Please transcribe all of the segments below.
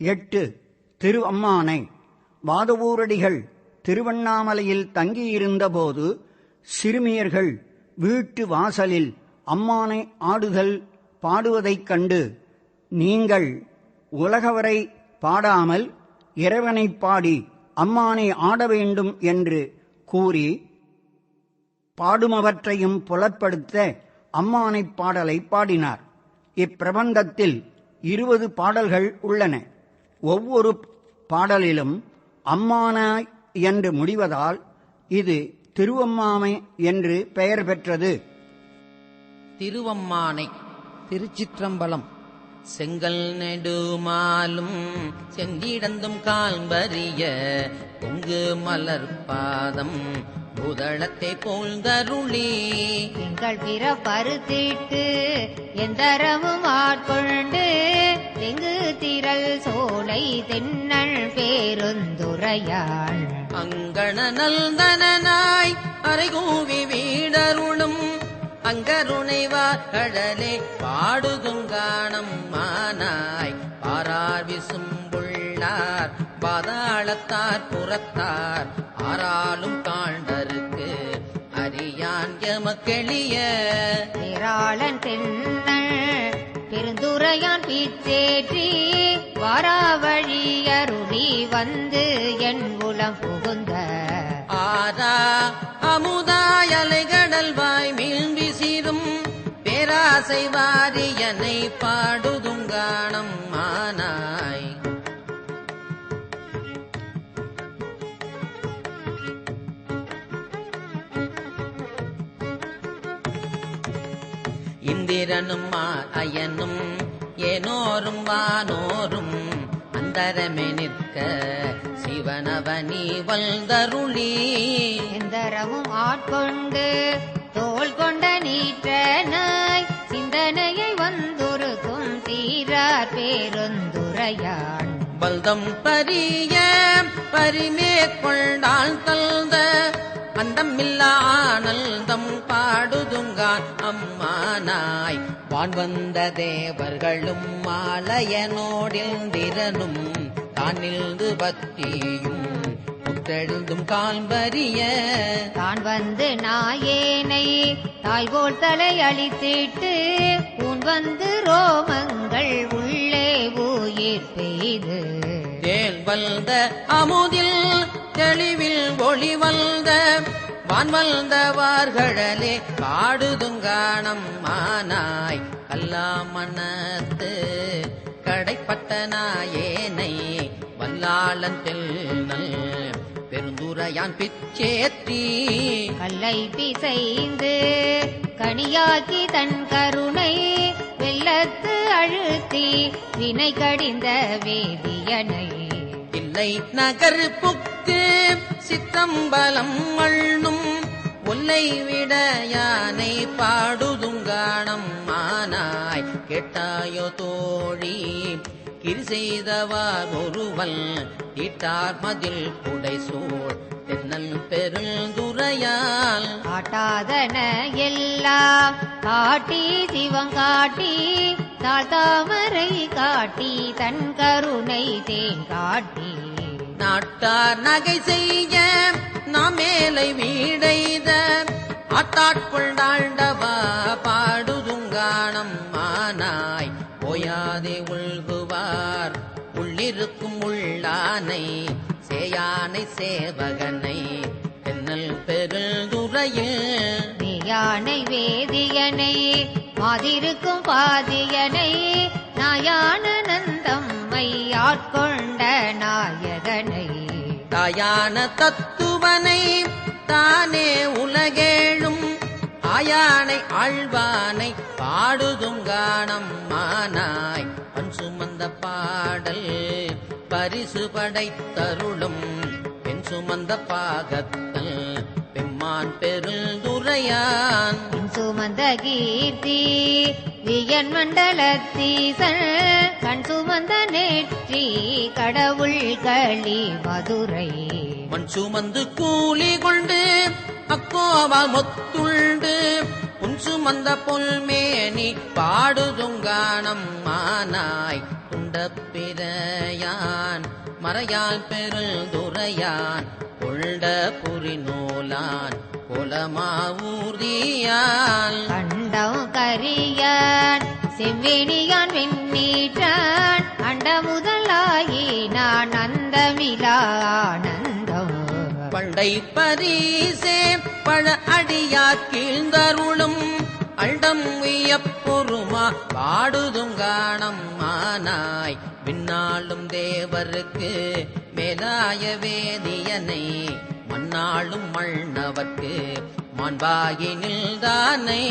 எட்டு திரு அம்மானை வாதவூரடிகள் திருவண்ணாமலையில் தங்கியிருந்தபோது சிறுமியர்கள் வீட்டு வாசலில் அம்மானை ஆடுதல் பாடுவதைக் கண்டு நீங்கள் உலகவரை பாடாமல் இறைவனைப் பாடி அம்மானை ஆட வேண்டும் என்று கூறி பாடுமவற்றையும் புலப்படுத்த அம்மானைப் பாடலை பாடினார். இப்பிரபந்தத்தில் இருபது பாடல்கள் உள்ளன. ஒவ்வொரு பாடலிலும் அம்மானாய் என்று முடிவதால் இது திருவம்மாமை என்று பெயர் பெற்றது. திருவம்மானை திருச்சிற்றம்பலம் செங்கல் நெடுமாலும் செங்கிடந்தும் கால்பரிய பொங்கு மலர் பாதம் புதளத்தை போல்தருளி எங்கள் பிற பருத்திட்டு எந்தரமும் ஆட்கொண்டு எங்கு திரள் சோலை தென்னல் பேருந்துரையாள். அங்கண நல்தனாய் அரைகூவி வீடருளும் அங்கருணைவார் கடலே பாடுதுங்கானம் மானாய் பாரார் விசும்புள்ளார் பாதாளத்தார் புறத்தார் ஆறாலும் காண்டருக்கு அறியான் எமக்கெளிய பேராளன் தென்னல் பெருந்துரையான் பீச்சேற்றி வாராவழி அருளி வந்து என் உளம் புகுந்த. ஆரா அமுதாய் அலைகடல் வாய் மீன் விசிறும் பேராசை வாரியனை பாடுதுங்கானம் மானாய். இந்திரனும் அயனும் ஏனோரும் வானோரும் அந்தரமே நிற்க சிவனவனி வல்தருளி எந்தரமும் ஆட்கொண்டு தோள் கொண்ட நீற்றனாய் சிந்தனையை வந்துருக்கும் சீரார் பேருந்துரையான். பல்தம் பரிய பரிமேற்கொண்டாள் தல்த அந்தமில்லா ஆனந்தம் பாடுதுங்கான். அம்மானாய் வான் வந்த தேவர்களும் மாலையனோடிந்திரனும் தானில்து பத்தியும் புத்தெழுந்தும் கால்பரிய தான் வந்து நாயேனை தாய்கோள் தலை அழித்திட்டு உன் வந்து ரோமங்கள் உள்ளே உயிர் பெய்து தேல் வல்த அமுதில் தெளிவில் ஒளி வல்த வான்வந்தவார்களே காடுதுங்கானம் மானாய் கல்லாமணத்து கடைப்பட்ட நாயேனை வல்லாளன் தெல்நல் பெருந்துரையான் பிச்சேற்றி கல்லை பிசைந்து கனியாக்கி தன் கருணை வெள்ளத்து அழுத்தி வினை கடிந்த வேதியனை இல்லை நகர் புக்கு சித்தம்பலம் மண்ணும் ஒல்லை விட யானை பாடுதுங்கானம் மானாய். கெட்டாயோ தோழி கிரி செய்தவார் ஒருவல் தீட்டார் மதில் புடைசூழ். தென்னல் பெருந்துரையால் காட்டாதன எல்லாம் காட்டி சிவங்காட்டி காட்டி தாழ்த்தாமரை காட்டி தன் கருணை தேன் காட்டி. நாட்டார் நகை செய்ய நாம் மேலை வீடைத ஆட்டாட்கொண்டாண்டவா பாடுதுங்கானம் மானாய். போயாதே உள்குவார் உள்ளிருக்கும் உள்ளானை சேயானை சேவகனை. தென்னல் பெருந்துரையில் யானை வேதியனை மாதிருக்கும் பாதியனை நாயான நந்தம்மை ஆட்கொண்ட நாயகனை. தாயான தத்துவனை தானே உலகேழும் ஆயானை ஆழ்வானை பாடுதுங்கானம் மானாய். பண் சுமந்த பாடல் பரிசு படைத்தருளும் பெண் சுமந்த பாகத்தல் பெம்மான் பெருந்துரையான். சுமந்த கீர்த்தி வியன் மண்டலத்தீசன் கண் சுமந்த நெற்றி கடவுள் களி மதுரை. மண் சுமந்து கூலி கொண்டு அக்கோவா மொத்துண்டு. உன் சுமந்த பொல்மேனி பாடுதுங்கானம் மானாய் உன் மறையால் பெருந்துரையான் கொண்ட புரிநூலான் குலமாவூர்தியான். கண்டம் கரியன் செவ்வேணியான் வெண்ணீற்றான் அண்ட முதலாயி நான் அந்தமிலா ஆனந்தம். பண்டை பரிசே பழ அடியார் கீழ்ந்தருளும் அண்டம் வியப்பொருமா பாடுதுங்கானம் ஆனாய் பின்னாளும் தேவருக்கு மேலாய வேதியனை மண்ணாளும் மண்ணவர்க்கு மாண்பாயினில் தானே.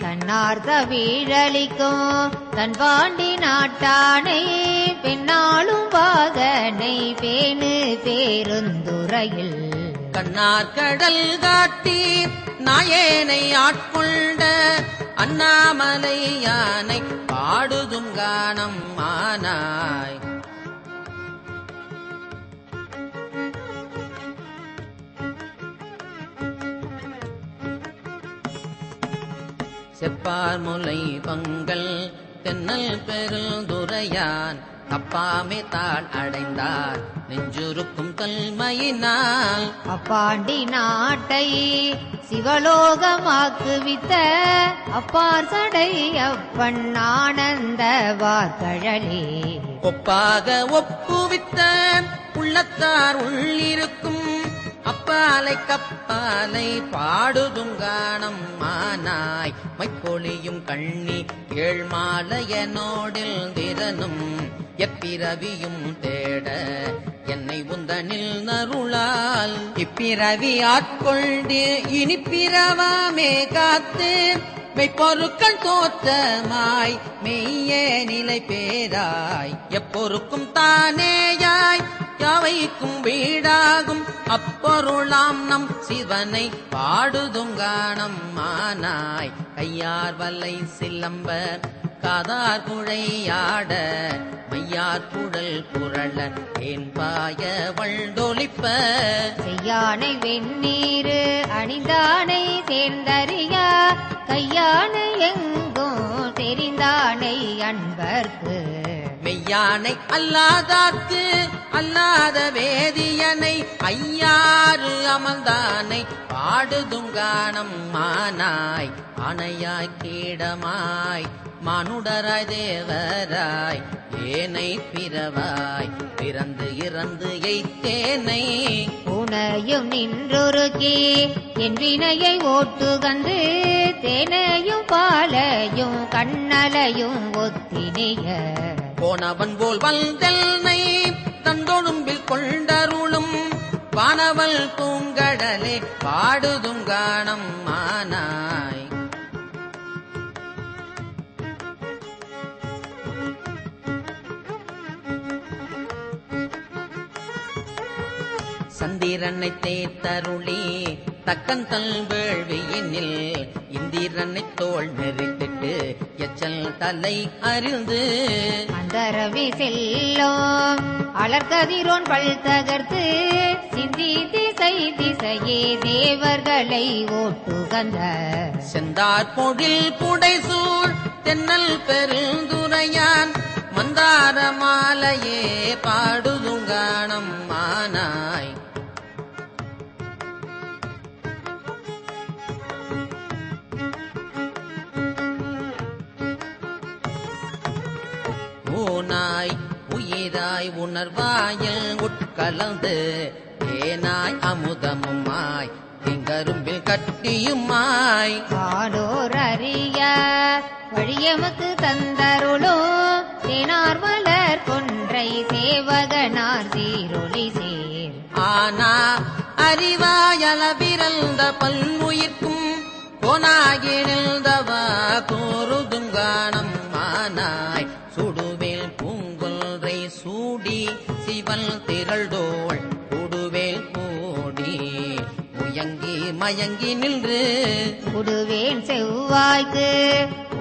தன்னார்த்த வீழலிக்கும் தன் பாண்டி நாட்டானை பெண்ணாளும் பாகனை பேணு பேருந்துறையில். கண்ணார் கடல் காட்டி நாயேனை ஆட்கொண்ட அண்ணாமலை யானை பாடுதும் கானம் மானாய். செப்பார் முலை பங்கல் தென்னல் பெருந்துரையான் அப்பாமே தான் அடைந்தார். நெஞ்சுருக்கும் தன்மையினால் அப்பாண்டி நாட்டை சிவலோகமாக்குவித்த அப்பார் சடை அப்பன் ஆனந்த வார்கழலே. ஒப்பாக ஒப்புவித்த உள்ளத்தார் உள்ளிருக்கும் அப்பாலை கப்பாலை பாடுதும் காணம் மானாய். மைப்பொழியும் கண்ணி ஏழ்மாலையனோடில் திறனும் எப்பிரவியும் தேட என்னை உந்தனில் நருளால். இப்பிறவி ஆட்கொண்டு இனி பிறவாமே காத்து மெய்ப்பொருட்கள் தோற்றமாய். மெய்யே நிலை பேராய். எப்பொருக்கும் தானேயாய். யாவைக்கும் வீடாகும் அப்பொருளாம் நம் சிவனை பாடுதுங்கானம் மானாய். கையார் வல்லை சில்லம்பர் காதார் குழையாட மையார் குடல் புரள ஏன் பாய வண்டொலிப்ப செய்யானை வெண்ணீர் அணிந்தானை சேர்ந்தறியா. கையானை எங்கும் தெரிந்தானை அன்பர்க்கு. யானை அல்லாதார்க்கு அல்லாத வேதியனை ஐயாறு அமர்ந்தானை பாடுதுங்கானம் மானாய் ஆனையாய் கீடமாய் மானுடராய் தேவராய் ஏனை பிறவாய் பிறந்து இறந்து எய்த்தேனை. உனையும் நின்றொருக்கே என் வினையை ஓட்டு ஓட்டுகந்து தேனையும் பாலையும் கண்ணலையும் ஒத்தினிய. போனவன் போல் வந்தெல்னை தந்தொழும்பில் கொண்டருளும் வானவல் பூங்கடலே பாடுதுங்கானம் மானாய். சந்திரனை தேத்தருளே தக்கன் தல் வேள்வியினில் இந்திரனை தோல் நெறித்திட்டு எச்சல் தலை அறிந்து அந்தரவி செல்லும் அலர்கதிரோன் பல் தகர்த்து சிந்தி திசை திசையே தேவர்களை ஓட்டுகந்த. செந்தார் பொழில் புடைசூழ் தென்னல் பெருந்துரையான் மந்தார மாலையே பாடுதுங்கானம். உயிராய் உணர்வாயில் உட்கலந்து ஏனாய் அமுதமுமாய் திங்கரும்பில் கட்டியுமாய். வானோர் அறிய வழியமக்கு தந்தருளும் தேனார் மலர் கொன்றை சேவகனார் சீரொளி சேர். ஆனா அறிவாயல பிறந்த பல்முயிர்க்கும் கோனாகிழ்ந்தவா கூறுதுங்கானம் முயங்கி நின்று. உடுவேன் செவ்வாய்க்கு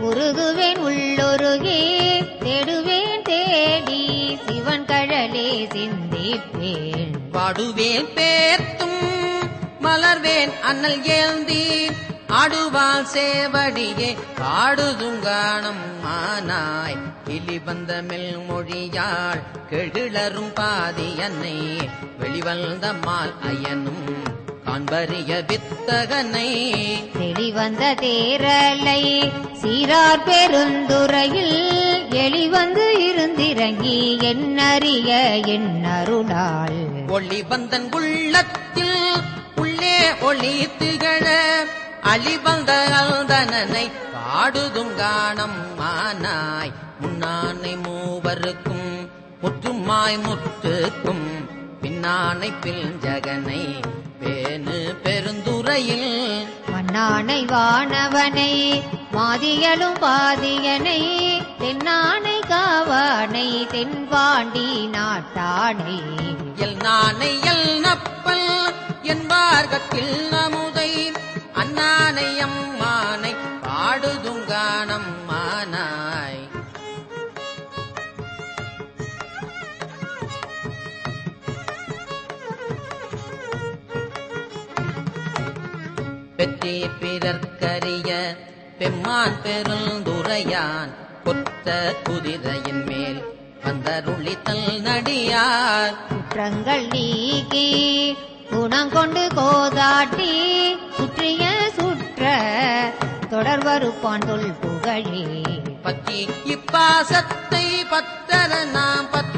உருகுவேன் உள்ளொருகி. தேடுவேன் தேடி சிவன் கழலே சிந்திப்பேன். பாடுவேன் பேர்த்தும் மலர்வேன் அண்ணல் ஏந்தி ஆடுவாள் சேவடியே பாடுதுங்கானம் மானாய். கிளி வந்த மெல் மொழியாள் கெழிலரும் பாதி என்னை. வெளிவந்த மால் அயனும் காண்பறிய வித்தகனை. தெளிவந்த தேரலை சீரார் பெருந்துறையில் எளிவந்து இருந்திறங்கி என்னறிய என் அருளால் ஒளிவந்தன் உள்ளத்தில் உள்ளே ஒளி திகழ அழிவந்த அல்தனனை பாடுதும் காணம் மானாய். முன்னானை மூவருக்கும் முற்றுமாய் முற்றுக்கும் பின்னானை பில்ஜகனை பேனு பெருந்துறையில் மண்ணானை வானவனை மாதியலும் பாதியனை தென்னானை காவானை தென்பாண்டி நாட்டானை. எல் நானை பெற்றி பிறர்க்கரிய பெம்மான் பெருந்துரையான் கொத்த குதிரையின் மேல் வந்தருளித்தல் நடியார். குற்றங்கள் நீக்கி குணங்கொண்டு கோதாட்டி சுற்றிய சுற்ற தொடர்வருப்பான் தொல் புகழே. பற்றி இப்பாசத்தை பத்தர நாம் பத்த